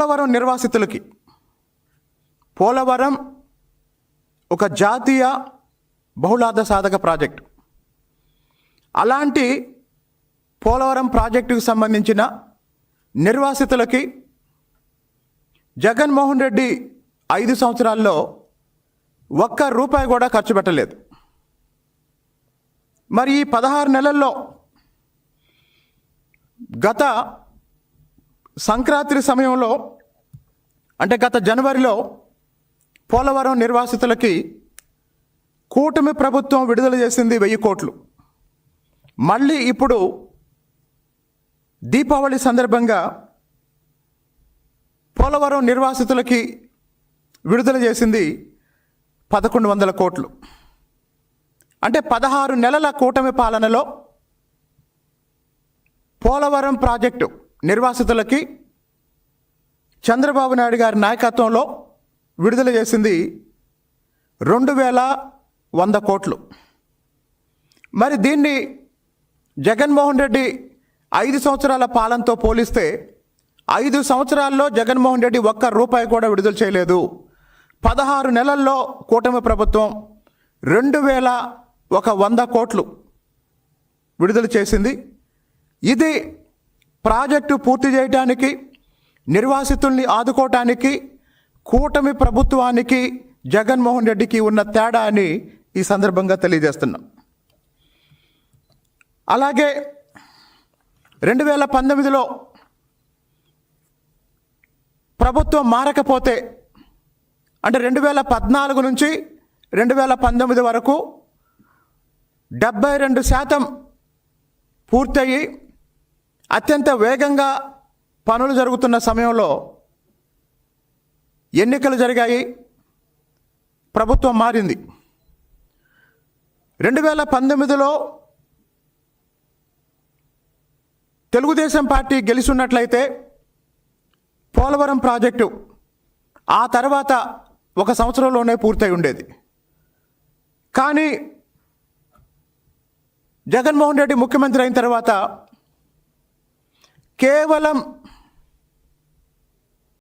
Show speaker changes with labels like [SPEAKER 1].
[SPEAKER 1] పోలవరం నిర్వాసితులకి. పోలవరం ఒక జాతీయ బహుళార్థ సాధక ప్రాజెక్టు. అలాంటి పోలవరం ప్రాజెక్టుకు సంబంధించిన నిర్వాసితులకి జగన్మోహన్ రెడ్డి ఐదు సంవత్సరాల్లో ఒక్క రూపాయి కూడా ఖర్చు పెట్టలేదు. మరి ఈ పదహారు నెలల్లో గత సంక్రాంతి సమయంలో అంటే గత జనవరిలో పోలవరం నిర్వాసితులకి కూటమి ప్రభుత్వం విడుదల చేసింది వెయ్యి కోట్లు. మళ్ళీ ఇప్పుడు దీపావళి సందర్భంగా పోలవరం నిర్వాసితులకి విడుదల చేసింది పదకొండు వందల కోట్లు. అంటే పదహారు నెలల కూటమి పాలనలో పోలవరం ప్రాజెక్టు నిర్వాసితులకి చంద్రబాబు నాయుడు గారి నాయకత్వంలో విడుదల చేసింది రెండు వేల వంద కోట్లు. మరి దీన్ని జగన్మోహన్ రెడ్డి ఐదు సంవత్సరాల పాలనతో పోలిస్తే ఐదు సంవత్సరాల్లో జగన్మోహన్ రెడ్డి ఒక్క రూపాయి కూడా విడుదల చేయలేదు. పదహారు నెలల్లో కూటమి ప్రభుత్వం రెండు వేల ఒక వంద కోట్లు విడుదల చేసింది. ఇది ప్రాజెక్టు పూర్తి చేయడానికి నిర్వాసితుల్ని ఆదుకోవటానికి కూటమి ప్రభుత్వానికి జగన్మోహన్ రెడ్డికి ఉన్న తేడా అని ఈ సందర్భంగా తెలియజేస్తున్నాం. అలాగే రెండు వేల పంతొమ్మిదిలో ప్రభుత్వం మారకపోతే అంటే రెండు వేల పద్నాలుగు నుంచి రెండు వేల పంతొమ్మిది వరకు డెబ్బై రెండు శాతం పూర్తయి అత్యంత వేగంగా పనులు జరుగుతున్న సమయంలో ఎన్నికలు జరిగాయి. ప్రభుత్వం మారింది. రెండు వేల పంతొమ్మిదిలో తెలుగుదేశం పార్టీ గెలిచున్నట్లయితే పోలవరం ప్రాజెక్టు ఆ తర్వాత ఒక సంవత్సరంలోనే పూర్తయి ఉండేది. కానీ జగన్మోహన్ రెడ్డి ముఖ్యమంత్రి అయిన తర్వాత కేవలం